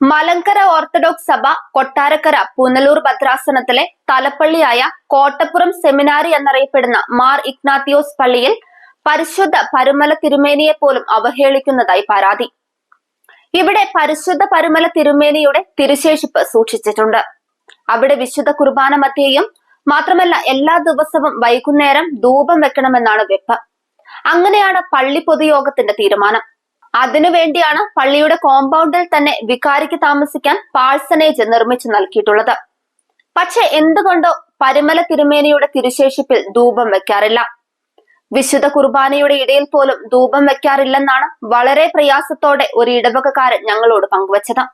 Malankara orthodox സഭ കൊട്ടാരക്കര പുനലൂർ ഭദ്രാസനത്തിലെ തലപ്പള്ളിയായ കോട്ടപ്പുറം സെമിനാരി എന്നറിയപ്പെടുന്ന Mar Ignatius പള്ളിയിൽ പരിശുദ്ധ പരുമല തിരുമേനിയെ പോലും അവഹേളിക്കുന്നതായി പരാതി. ഇവിടെ പരിശുദ്ധ പരുമല തിരുമേനിയുടെ തിരുശേഷിപ്പ് സൂക്ഷിച്ചിട്ടുണ്ട്. അവിടെ വിശുദ്ധ കുർബാന മധ്യേയും മാത്രമല്ല എല്ലാ ദിവസവും വൈകുന്നേരം ധൂപം വെക്കണമെന്നാണ് വെപ്പ്. അങ്ങനെയാണ് പള്ളി പൊതുയോഗത്തിന്റെ തീരുമാനം. അതിനുവേണ്ടിയാണ് പള്ളിയുടെ കോമ്പൗണ്ടിൽ തന്നെ വികാരിക്ക് താമസിക്കാൻ പാഴ്സനേജ് നിർമ്മിച്ചു നൽകിയിട്ടുള്ളത്. പക്ഷെ എന്തുകൊണ്ടോ പരിമല തിരുമേനിയുടെ തിരുശേഷിപ്പിൽ ധൂപം വെക്കാറില്ല. വിശുദ്ധ കുർബാനയുടെ ഇടയിൽ പോലും ധൂപം വെക്കാറില്ലെന്നാണ് വളരെ പ്രയാസത്തോടെ ഒരു ഇടവകക്കാരൻ ഞങ്ങളോട് പങ്കുവച്ചത്.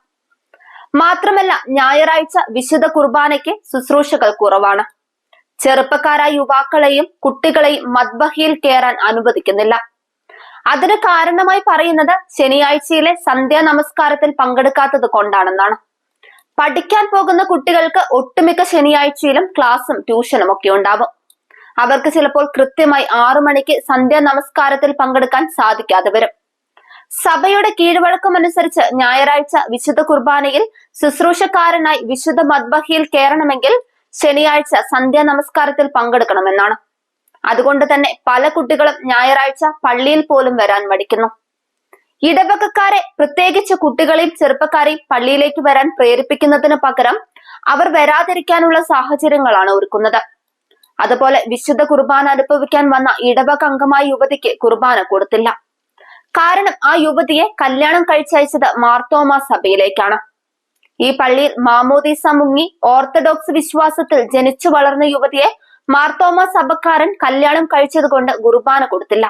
മാത്രമല്ല ഞായറാഴ്ച വിശുദ്ധ കുർബാനയ്ക്ക് ശുശ്രൂഷകൾ കുറവാണ്. ചെറുപ്പക്കാരായ യുവാക്കളെയും കുട്ടികളെയും മദ്ബഹിയിൽ കയറാൻ അനുവദിക്കുന്നില്ല. അതിന് കാരണമായി പറയുന്നത് ശനിയാഴ്ചയിലെ സന്ധ്യാ നമസ്കാരത്തിൽ പങ്കെടുക്കാത്തത് കൊണ്ടാണെന്നാണ്. പഠിക്കാൻ പോകുന്ന കുട്ടികൾക്ക് ഒട്ടുമിക്ക ശനിയാഴ്ചയിലും ക്ലാസ്സും ട്യൂഷനും ഒക്കെ ഉണ്ടാവും. അവർക്ക് ചിലപ്പോൾ കൃത്യമായി ആറു മണിക്ക് സന്ധ്യാ നമസ്കാരത്തിൽ പങ്കെടുക്കാൻ സാധിക്കാതെ വരും. സഭയുടെ കീഴ്വഴക്കമനുസരിച്ച് ഞായറാഴ്ച വിശുദ്ധ കുർബാനയിൽ ശുശ്രൂഷക്കാരനായി വിശുദ്ധ മദ്ബഹിയിൽ കയറണമെങ്കിൽ ശനിയാഴ്ച സന്ധ്യാ നമസ്കാരത്തിൽ പങ്കെടുക്കണമെന്നാണ്. അതുകൊണ്ട് തന്നെ പല കുട്ടികളും ഞായറാഴ്ച പള്ളിയിൽ പോലും വരാൻ മടിക്കുന്നു. ഇടവകക്കാരെ പ്രത്യേകിച്ച് കുട്ടികളെയും ചെറുപ്പക്കാരെയും പള്ളിയിലേക്ക് വരാൻ പ്രേരിപ്പിക്കുന്നതിന് പകരം അവർ വരാതിരിക്കാനുള്ള സാഹചര്യങ്ങളാണ് ഒരുക്കുന്നത്. അതുപോലെ വിശുദ്ധ കുർബാന അനുഭവിക്കാൻ വന്ന ഇടവക അംഗമായ യുവതിക്ക് കുർബാന കൊടുത്തില്ല. കാരണം ആ യുവതിയെ കല്യാണം കഴിച്ചയച്ചത് മാർത്തോമ സഭയിലേക്കാണ്. ഈ പള്ളിയിൽ മാമോദീസ മുങ്ങി ഓർത്തഡോക്സ് വിശ്വാസത്തിൽ ജനിച്ചു വളർന്ന യുവതിയെ മാർത്തോമ സഭക്കാരൻ കല്യാണം കഴിച്ചതുകൊണ്ട് കുർബാന കൊടുത്തില്ല.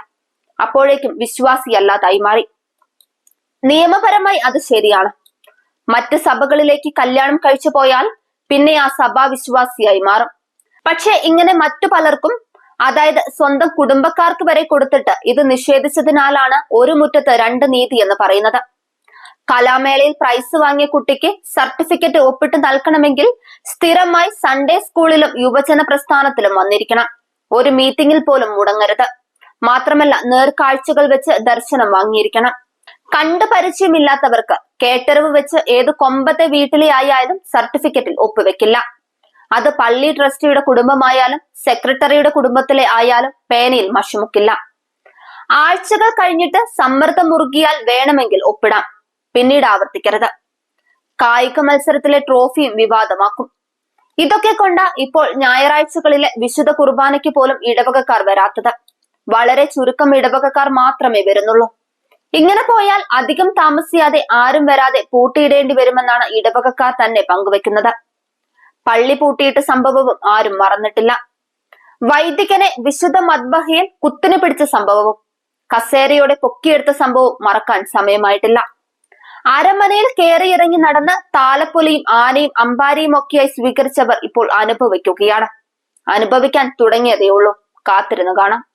അപ്പോഴേക്കും വിശ്വാസിയല്ലാതായി മാറി. നിയമപരമായി അത് ശരിയാണ്. മറ്റ് സഭകളിലേക്ക് കല്യാണം കഴിച്ചു പോയാൽ പിന്നെ ആ സഭാ വിശ്വാസിയായി മാറും. പക്ഷെ ഇങ്ങനെ മറ്റു പലർക്കും അതായത് സ്വന്തം കുടുംബക്കാർക്ക് വരെ കൊടുത്തിട്ട് ഇത് നിഷേധിച്ചതിനാലാണ് ഒരു മുറ്റത്ത് രണ്ട് നീതി എന്ന് പറയുന്നത്. കലാമേളയിൽ പ്രൈസ് വാങ്ങിയ കുട്ടിക്ക് സർട്ടിഫിക്കറ്റ് ഒപ്പിട്ട് നൽകണമെങ്കിൽ സ്ഥിരമായി സൺഡേ സ്കൂളിലും യുവജന പ്രസ്ഥാനത്തിലും വന്നിരിക്കണം. ഒരു മീറ്റിംഗിൽ പോലും മുടങ്ങരുത്. മാത്രമല്ല നേർക്കാഴ്ചകൾ വെച്ച് ദർശനം വാങ്ങിയിരിക്കണം. കണ്ടു പരിചയമില്ലാത്തവർക്ക് കേട്ടറിവ് വെച്ച് ഏത് കൊമ്പത്തെ വീട്ടിലെ ആയാലും സർട്ടിഫിക്കറ്റിൽ ഒപ്പുവെക്കില്ല. അത് പള്ളി ട്രസ്റ്റിയുടെ കുടുംബമായാലും സെക്രട്ടറിയുടെ കുടുംബത്തിലെ ആയാലും പേനയിൽ മഷിമുക്കില്ല. ആഴ്ചകൾ കഴിഞ്ഞിട്ട് സമ്മർദ്ദം മുറുകിയാൽ വേണമെങ്കിൽ ഒപ്പിടാം. പിന്നീട് ആവർത്തിക്കരുത്. കായിക മത്സരത്തിലെ ട്രോഫിയും വിവാദമാക്കും. ഇതൊക്കെ കൊണ്ട ഇപ്പോൾ ഞായറാഴ്ചകളിലെ വിശുദ്ധ കുർബാനയ്ക്ക് പോലും ഇടവകക്കാർ വരാത്തത്. വളരെ ചുരുക്കം ഇടവകക്കാർ മാത്രമേ വരുന്നുള്ളൂ. ഇങ്ങനെ പോയാൽ അധികം താമസിയാതെ ആരും വരാതെ പൂട്ടിയിടേണ്ടി വരുമെന്നാണ് ഇടവകക്കാർ തന്നെ പങ്കുവെക്കുന്നത്. പള്ളി പൂട്ടിയിട്ട സംഭവവും ആരും മറന്നിട്ടില്ല. വൈദികനെ വിശുദ്ധ മദ്ബഹയിൽ കുത്തിനു പിടിച്ച സംഭവവും കസേരയോടെ പൊക്കിയെടുത്ത സംഭവവും മറക്കാൻ സമയമായിട്ടില്ല. അരമനയിൽ കയറിയിറങ്ങി നടന്ന് താലപ്പൊലിയും ആനയും അമ്പാരിയും ഒക്കെയായി സ്വീകരിച്ചവർ ഇപ്പോൾ അനുഭവിക്കുകയാണ്. അനുഭവിക്കാൻ തുടങ്ങിയതേ ഉള്ളൂ. കാത്തിരുന്നു കാണാം.